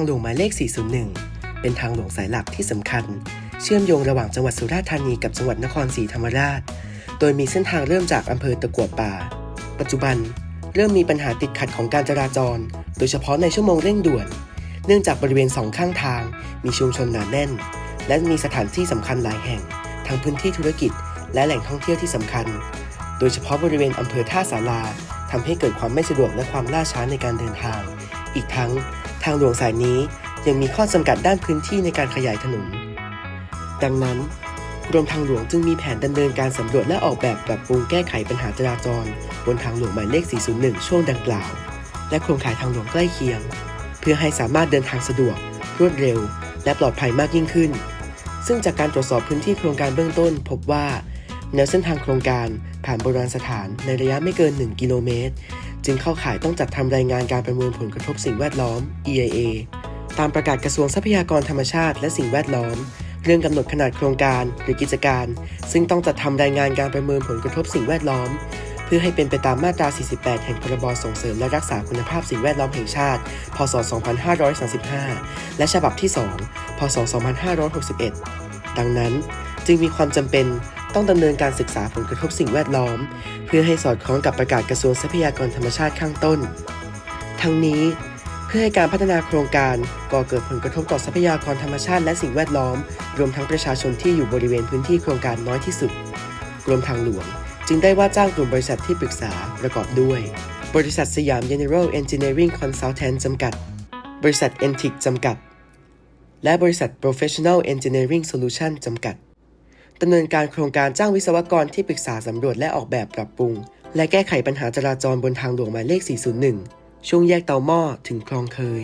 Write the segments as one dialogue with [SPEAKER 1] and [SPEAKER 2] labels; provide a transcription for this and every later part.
[SPEAKER 1] างหลวงหมายเลข 401 เป็นทางหลวงสายหลักที่สำคัญ เชื่อมโยงระหว่างจังหวัดสุราษฎร์ธานีกับจังหวัดนครศรีธรรมราช โดยมีเส้นทางเริ่มจากอำเภอตะกัวป่า ปัจจุบันเริ่มมีปัญหาติดขัดของการจราจร โดยเฉพาะในชั่วโมงเร่งด่วน เนื่องจากบริเวณสองข้างทาง มีชุมชนหนาแน่น และมีสถานที่สำคัญหลายแห่ง ทั้งพื้นที่ธุรกิจ และแหล่งท่องเที่ยวที่สำคัญ โดยเฉพาะบริเวณอำเภอท่าสาราทำให้เกิดความไม่สะดวกและความล่าช้าในการเดินทาง อีกทั้ง ทางหลวงสายนี้ยังมีข้อจำกัดด้านพื้นที่ในการขยายถนน ดังนั้นกรมทางหลวงจึงมีแผนดำเนินการสำรวจและออกแบบปรับปรุงแก้ไขปัญหาจราจร บนทางหลวงหมายเลข 401 ช่วงดังกล่าว และโครงข่ายทางหลวงใกล้เคียง เพื่อให้สามารถเดินทางสะดวก รวดเร็ว และปลอดภัยมากยิ่งขึ้น ซึ่งจากการตรวจสอบพื้นที่โครงการเบื้องต้น พบว่าแนวเส้นทางโครงการผ่านโบราณสถานในระยะไม่เกิน 1 กิโลเมตร จึงเข้าข่ายต้องจัดทำรายงานการประเมินผลกระทบสิ่งแวดล้อม EIA ตามประกาศกระทรวงทรัพยากรธรรมชาติและสิ่งแวดล้อม เรื่องกำหนดขนาดโครงการหรือกิจการ ซึ่งต้องจัดทำรายงานการประเมินผลกระทบสิ่งแวดล้อม เพื่อให้เป็นไปตามมาตรา 48 แห่งพรบส่งเสริมและรักษาคุณภาพสิ่งแวดล้อมแห่งชาติ พศ 2535 และฉบับที่ 2 พศ 2561 ดังนั้น จึงมีความจำเป็น ต้องดำเนินการศึกษาผลกระทบสิ่งแวดล้อม เพื่อให้สอดคล้องกับประกาศกระทรวงทรัพยากรธรรมชาติข้างต้น ทั้งนี้เพื่อให้การพัฒนาโครงการก่อเกิดผลกระทบต่อทรัพยากรธรรมชาติและสิ่งแวดล้อม รวมทั้งประชาชนที่อยู่บริเวณพื้นที่โครงการน้อยที่สุด กรมทางหลวง จึงได้ว่าจ้างกลุ่มบริษัทที่ปรึกษาประกอบด้วย บริษัทสยาม General Engineering Consultant จำกัด บริษัท entic จำกัด และบริษัท Professional Engineering Solution จำกัด ดำเนินการโครงการจ้างวิศวกรที่ปรึกษาสำรวจและออกแบบปรับปรุง และแก้ไขปัญหาจราจรบนทางหลวงหมายเลข 401 ช่วงแยกเตาหม้อถึงคลองเคย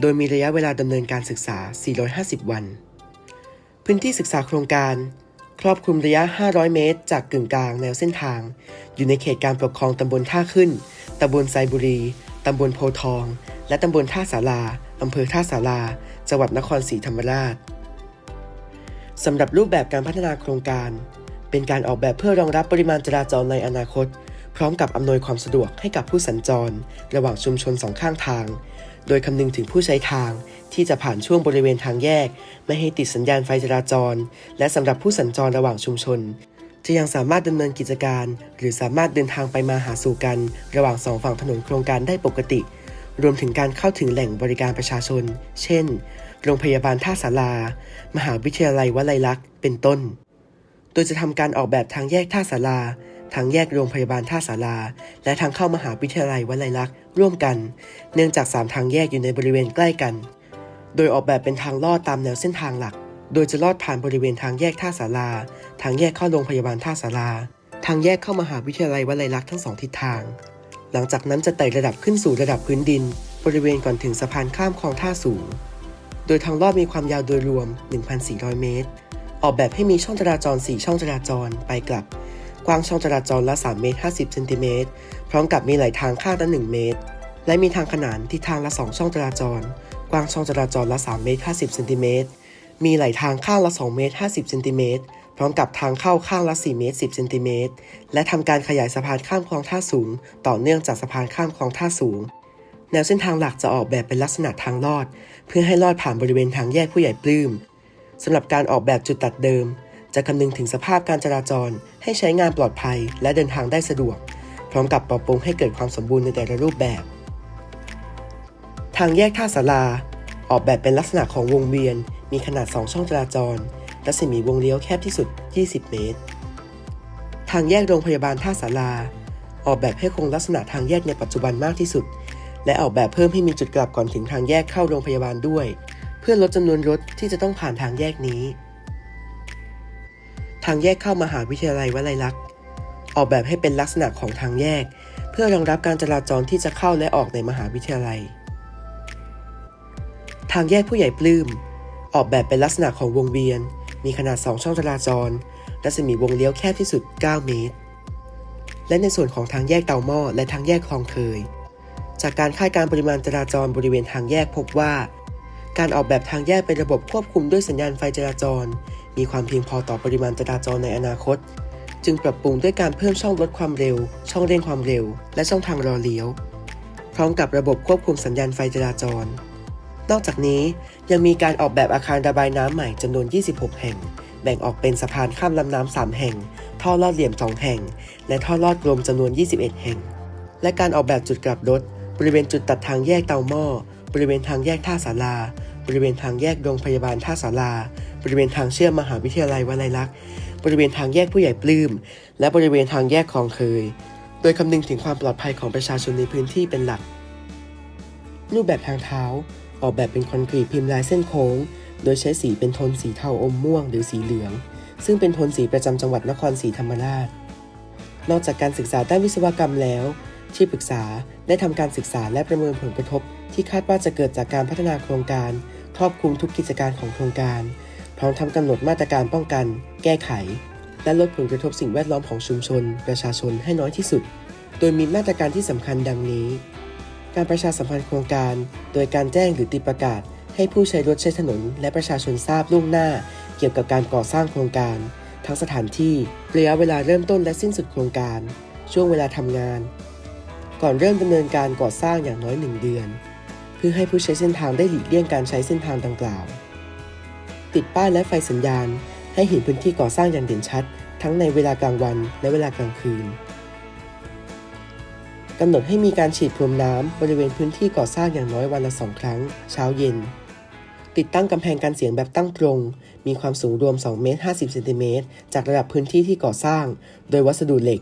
[SPEAKER 1] โดยมีระยะเวลาดำเนินการศึกษา 450 วัน พื้นที่ศึกษาโครงการ ครอบคลุมระยะ 500 เมตร จากกึ่งกลางแนวเส้นทาง อยู่ในเขตการปกครองตำบลท่าขึ้นตำบลไซบุรีตำบลโพทอง และตำบลท่าสาราอำเภอท่าสาราจังหวัดนครศรีธรรมราช สำหรับรูปแบบการพัฒนาโครงการ เป็นการออกแบบเพื่อรองรับปริมาณจราจรในอนาคต พร้อมกับอำนวยความสะดวกให้กับผู้สัญจร ระหว่างชุมชนสองข้างทาง โดยคำนึงถึงผู้ใช้ทางที่จะผ่านช่วงบริเวณทางแยก ไม่ให้ติดสัญญาณไฟจราจร และสำหรับผู้สัญจรระหว่างชุมชน จะยังสามารถดำเนินกิจการ หรือสามารถเดินทางไปมาหาสู่กัน ระหว่างสองฝั่งถนนโครงการได้ปกติรวมถึงการเข้าถึงแหล่งบริการประชาชน เช่น โรงพยาบาลท่าสารา มหาวิทยาลัยวลัยลักษณ์เป็นต้น โดยจะทำการออกแบบทางแยกท่าสาราทางแยกโรงพยาบาลท่าสาราและทางเข้ามหาวิทยาลัยวลัยลักษณ์ร่วมกัน เนื่องจาก 3 ทางแยกอยู่ในบริเวณใกล้กัน โดยออกแบบเป็นทางลอดตามแนวเส้นทางหลัก โดยจะลอดผ่านบริเวณทางแยกท่าสาราทางแยกเข้าโรงพยาบาลท่าสาราทางแยกเข้ามหาวิทยาลัยวลัยลักษณ์ทั้งสองทิศทาง หลังจากนั้นจะไต่ระดับขึ้นสู่ระดับพื้นดิน บริเวณก่อนถึงสะพานข้ามคลองท่าสูง โดยทางลอดมีความยาวโดยรวม 1,400 เมตร ออกแบบให้มีช่องจราจร 4 ช่องจราจรไปกลับ กว้างช่องจราจรละ 3 เมตร 50เซนติเมตร พร้อมกับมีไหลทางข้างละ 1 เมตร และมีทางขนานทิศทางละ 2 ช่องจราจร กว้างช่องจราจรละ 3 เมตร 50เซนติเมตร มีไหลทางข้างละ 2 เมตร 50เซนติเมตร พร้อมกับทางเข้าข้างละ 4 เมตร 10เซนติเมตร และทำการขยายสะพานข้ามคลองท่าสูง ต่อเนื่องจากสะพานข้ามคลองท่าสูง แนวเส้นทางหลักจะออกแบบเป็นลักษณะทางลอด เพื่อให้ลอดผ่านบริเวณทางแยกผู้ใหญ่ปลื้มสำหรับการออกแบบจุดตัดเดิม จะคำนึงถึงสภาพการจราจร ให้ใช้งานปลอดภัยและเดินทางได้สะดวก พร้อมกับปรับปรุงให้เกิดความสมบูรณ์ในแต่ละรูปแบบ ทางแยกท่าสาราออกแบบเป็นลักษณะของวงเวียน มีขนาด 2 ช่องจราจรรัศมีวงเลี้ยวแคบที่สุด 20 เมตร ทางแยกโรงพยาบาลท่าสาราออกแบบให้คงลักษณะทางแยกในปัจจุบันมากที่สุด และออกแบบเพิ่มให้มีจุดกลับก่อนถึงทางแยกเข้าโรงพยาบาลด้วย เพื่อลดจำนวนรถที่จะต้องผ่านทางแยกนี้ ทางแยกเข้ามหาวิทยาลัยวลัยลักษณ์ ออกแบบให้เป็นลักษณะของทางแยก เพื่อรองรับการจราจรที่จะเข้าและออกในมหาวิทยาลัย ทางแยกผู้ใหญ่ปลื้ม ออกแบบเป็นลักษณะของวงเวียน มีขนาด 2 ช่องจราจรรัศมีวงเลี้ยวแคบที่สุด 9 เมตร และในส่วนของทางแยกเตาหม้อและทางแยกคลองเคย จากการคาดการปริมาณจราจรบริเวณทางแยกพบว่า การออกแบบทางแยกเป็นระบบควบคุมด้วยสัญญาณไฟจราจร มีความเพียงพอต่อปริมาณจราจรในอนาคต จึงปรับปรุงด้วยการเพิ่มช่องลดความเร็ว ช่องเร่งความเร็ว และช่องทางรอเลี้ยว พร้อมกับระบบควบคุมสัญญาณไฟจราจร นอกจากนี้ยังมีการออกแบบอาคารระบายน้ำใหม่จำนวน 26 แห่ง แบ่งออกเป็นสะพานข้ามลำน้ำ3แห่ง ท่อลอดเหลี่ยม 2 แห่ง และท่อลอดกลมจำนวน 21 แห่ง และการออกแบบจุดกลับรถ บริเวณจุดตัดทางแยกเตาหม้อ บริเวณทางแยกท่าสาราบริเวณทางแยกโรงพยาบาลท่าสาราบริเวณทางเชื่อมมหาวิทยาลัยวลัยลักษณ์บริเวณทางแยกผู้ใหญ่ปลื้ม และบริเวณทางแยกคลองเคย โดยคำนึงถึงความปลอดภัยของประชาชนในพื้นที่เป็นหลัก รูปแบบทางเท้า ออกแบบเป็นคอนกรีตพิมพ์ลายเส้นโค้ง โดยใช้สีเป็นโทนสีเทาอมม่วง หรือสีเหลือง ซึ่งเป็นโทนสีประจำจังหวัดนครศรีธรรมราช นอกจากการศึกษาด้านวิศวกรรมแล้ว ที่ปรึกษาได้ทำการศึกษาและประเมินผลกระทบ ที่คาดว่าจะเกิดจากการพัฒนาโครงการ ครอบคลุมทุกกิจการของโครงการ พร้อมทำกำหนดมาตรการป้องกัน แก้ไข และลดผลกระทบสิ่งแวดล้อมของชุมชน ประชาชนให้น้อยที่สุด โดยมีมาตรการที่สำคัญดังนี้ การประชาสัมพันธ์โครงการ โดยการแจ้งหรือติดประกาศ ให้ผู้ใช้รถใช้ถนน และประชาชนทราบล่วงหน้า เกี่ยวกับการก่อสร้างโครงการ ทั้งสถานที่ระยะเวลาเริ่มต้นและสิ้นสุดโครงการ ช่วงเวลาทำงาน ก่อนเริ่มดำเนินการก่อสร้างอย่างน้อย 1 เดือน เพื่อให้ผู้ใช้เส้นทางได้หลีกเลี่ยงการใช้เส้นทางดังกล่าว ติดป้ายและไฟสัญญาณ ให้เห็นพื้นที่ก่อสร้างอย่างเด่นชัด ทั้งในเวลากลางวันและเวลากลางคืนกำหนดให้มีการฉีดพรมน้ำบริเวณพื้นที่ก่อสร้างอย่างน้อยวันละสองครั้ง เช้าเย็น ติดตั้งกำแพงกันเสียงแบบตั้งตรง มีความสูงรวม 2 เมตร 50 เซนติเมตร จากระดับพื้นที่ที่ก่อสร้าง โดยวัสดุเหล็ก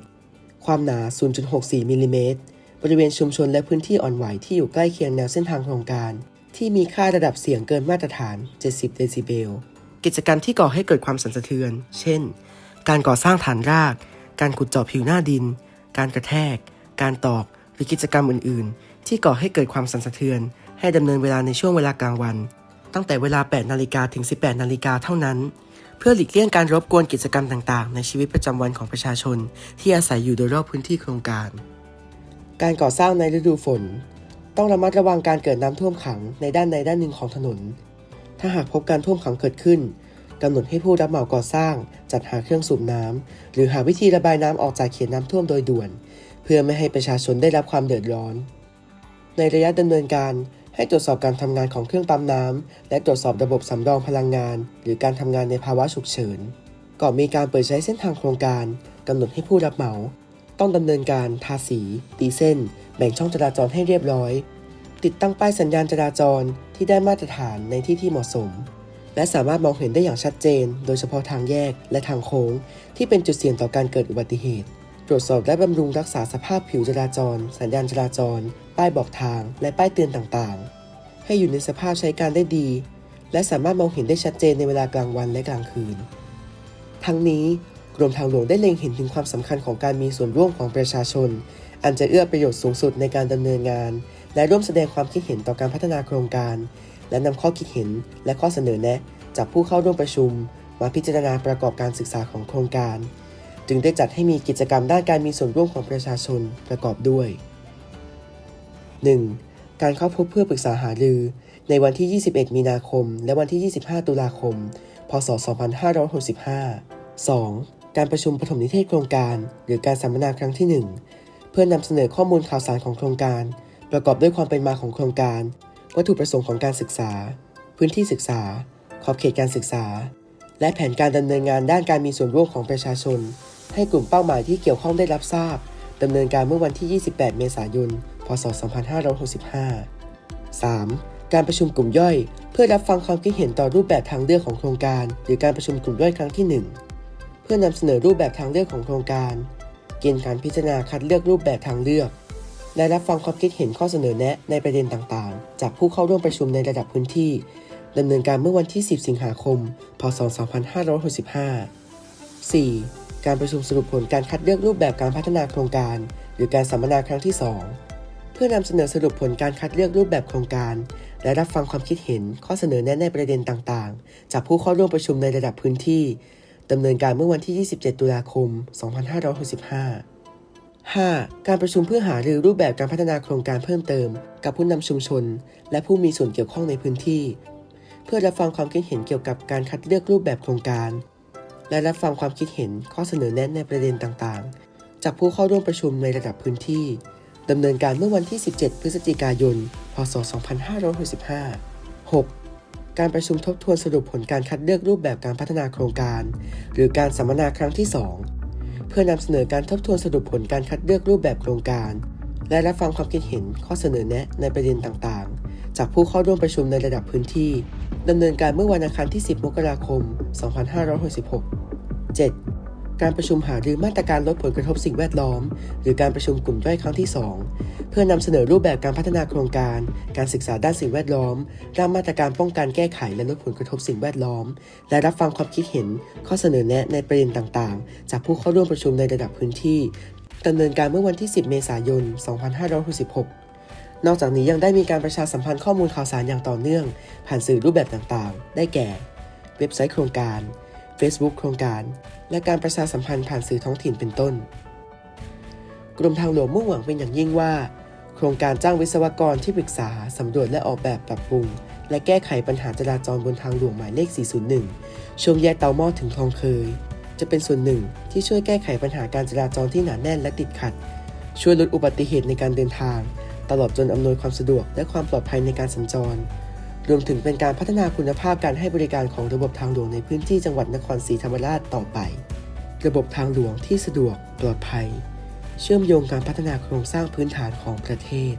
[SPEAKER 1] ความหนา 0.64 มิลลิเมตร บริเวณชุมชนและพื้นที่อ่อนไหวที่อยู่ใกล้เคียงแนวเส้นทางโครงการ ที่มีค่าระดับเสียงเกินมาตรฐาน 70 เดซิเบล กิจกรรมที่ก่อให้เกิดความสั่นสะเทือน เช่น การก่อสร้างฐานราก การขุดเจาะผิวหน้าดิน การกระแทก การตอก หรือกิจกรรมอื่น ๆ ที่ก่อให้เกิดความสั่นสะเทือน ให้ดำเนินเวลาในช่วงเวลากลางวัน ตั้งแต่เวลา 8 นาฬิกาถึง 18 นาฬิกาเท่านั้นเพื่อหลีกเลี่ยงการรบกวนกิจกรรมต่างๆ ในชีวิตประจำวันของประชาชน ที่อาศัยอยู่โดยรอบพื้นที่โครงการ การก่อสร้างในฤดูฝน ต้องระมัดระวังการเกิดน้ำท่วมขังในด้านใดด้านหนึ่งของถนน ถ้าหากพบการท่วมขังเกิดขึ้นกำหนดให้ผู้รับเหมาก่อสร้าง จัดหาเครื่องสูบน้ำหรือหาวิธีระบายน้ำออกจากเขตน้ำท่วมโดยด่วน เพื่อไม่ให้ประชาชนได้รับความเดือดร้อน ในระยะดำเนินการให้ตรวจสอบการทำงานของเครื่องปั๊มน้ำและตรวจสอบระบบสำรองพลังงาน หรือการทำงานในภาวะฉุกเฉิน ก่อนมีการเปิดใช้เส้นทางโครงการกำหนดให้ผู้รับเหมา ต้องดำเนินการทาสี ตีเส้น แบ่งช่องจราจรให้เรียบร้อย ติดตั้งป้ายสัญญาณจราจรที่ได้มาตรฐานในที่ที่เหมาะสม และสามารถมองเห็นได้อย่างชัดเจน โดยเฉพาะทางแยกและทางโค้ง ที่เป็นจุดเสี่ยงต่อการเกิดอุบัติเหตุ ตรวจสอบและบำรุงรักษาสภาพผิวจราจร สัญญาณจราจร ป้ายบอกทาง และป้ายเตือนต่างๆ ให้อยู่ในสภาพใช้การได้ดี และสามารถมองเห็นได้ชัดเจนในเวลากลางวันและกลางคืนทั้งนี้ กรมทางหลวงได้เล็งเห็นถึงความสำคัญของการมีส่วนร่วมของประชาชน อันจะเอื้อประโยชน์สูงสุดในการดำเนินงาน และร่วมแสดงความคิดเห็นต่อการพัฒนาโครงการ และนำข้อคิดเห็นและข้อเสนอแนะ จากผู้เข้าร่วมประชุม มาพิจารณาประกอบการศึกษาของโครงการ จึงได้จัดให้มีกิจกรรมด้านการมีส่วนร่วมของประชาชนประกอบด้วย 1. การเข้าพบเพื่อปรึกษาหารือ ในวันที่ 21 มีนาคม และวันที่ 25 ตุลาคม พศ 2565 2. การประชุมปฐมนิเทศโครงการ หรือการสัมมนาครั้งที่ 1 เพื่อนำเสนอข้อมูลข่าวสารของโครงการ ประกอบด้วยความเป็นมาของโครงการ วัตถุประสงค์ของการศึกษา พื้นที่ศึกษา ขอบเขตการศึกษา และแผนการดำเนินงานด้านการมีส่วนร่วมของประชาชน ให้กลุ่มเป้าหมายที่เกี่ยวข้องได้รับทราบดำเนินการเมื่อวันที่ 28 เมษายน พศ 2565 3. การประชุมกลุ่มย่อย เพื่อรับฟังความคิดเห็นต่อรูปแบบทางเลือกของโครงการ หรือการประชุมกลุ่มย่อยครั้งที่ 1 เพื่อนำเสนอรูปแบบทางเลือกของโครงการ เกณฑ์การพิจารณาคัดเลือกรูปแบบทางเลือกและรับฟังความคิดเห็นข้อเสนอแนะในประเด็นต่างๆ จากผู้เข้าร่วมประชุมในระดับพื้นที่ดำเนินการเมื่อวันที่ 10 สิงหาคม พศ 2565 4. การประชุมสรุปผลการคัดเลือกรูปแบบการพัฒนาโครงการ หรือการสัมมนาครั้งที่ 2 เพื่อนำเสนอสรุปผลการคัดเลือกรูปแบบโครงการ และรับฟังความคิดเห็นข้อเสนอแนะในประเด็นต่างๆ จากผู้เข้าร่วมประชุมในระดับพื้นที่ ดำเนินการเมื่อวันที่ 27 ตุลาคม 2565 5. การประชุมเพื่อหารือรูปแบบการพัฒนาโครงการเพิ่มเติม กับผู้นำชุมชน และผู้มีส่วนเกี่ยวข้องในพื้นที่ เพื่อรับฟังความคิดเห็นเกี่ยวกับการคัดเลือกรูปแบบโครงการ และรับฟังความคิดเห็นข้อเสนอแนะในประเด็นต่างๆ จากผู้เข้าร่วมประชุมในระดับพื้นที่ดำเนินการเมื่อวันที่ 17 พฤศจิกายน พศ 2565 6. การประชุมทบทวนสรุปผลการคัดเลือกรูปแบบการพัฒนาโครงการ หรือการสัมมนาครั้งที่ 2 เพื่อนำเสนอการทบทวนสรุปผลการคัดเลือกรูปแบบโครงการ และรับฟังความคิดเห็นข้อเสนอแนะในประเด็นต่างๆ จากผู้เข้าร่วมประชุมในระดับพื้นที่ดำเนินการเมื่อวันอังคารที่ 10 มกราคม 2566 7. การประชุมหารือมาตรการลดผลกระทบสิ่งแวดล้อม หรือการประชุมกลุ่มย่อยครั้งที่ 2 เพื่อนำเสนอรูปแบบการพัฒนาโครงการ การศึกษาด้านสิ่งแวดล้อมด้านมาตรการป้องกันแก้ไขและลดผลกระทบสิ่งแวดล้อม และรับฟังความคิดเห็น ข้อเสนอแนะในประเด็นต่างๆ จากผู้เข้าร่วมประชุมในระดับพื้นที่ดำเนินการเมื่อวันที่ 10 เมษายน 2566 นอกจากนี้ยังได้มีการประชาสัมพันธ์ข้อมูลข่าวสารอย่างต่อเนื่อง ผ่านสื่อรูปแบบต่างๆ ได้แก่ เว็บไซต์โครงการ Facebook โครงการ และการประชาสัมพันธ์ผ่านสื่อท้องถิ่นเป็นต้น กรมทางหลวงมุ่งหวังเป็นอย่างยิ่งว่า โครงการจ้างวิศวกรที่ปรึกษาสำรวจและออกแบบปรับปรุง และแก้ไขปัญหาจราจรบนทางหลวงหมายเลข 401 ช่วงแยกเตาหม้อถึงคลองเคย จะเป็นส่วนหนึ่งที่ช่วยแก้ไขปัญหาการจราจรที่หนาแน่นและติดขัด ช่วยลดอุบัติเหตุในการเดินทาง ตลอดจนอำนวยความสะดวกและความปลอดภัยในการสัญจร รวมถึงเป็นการพัฒนาคุณภาพการให้บริการของระบบทางหลวงในพื้นที่จังหวัดนครศรีธรรมราชต่อไป ระบบทางหลวงที่สะดวกปลอดภัย เชื่อมโยงการพัฒนาโครงสร้างพื้นฐานของประเทศ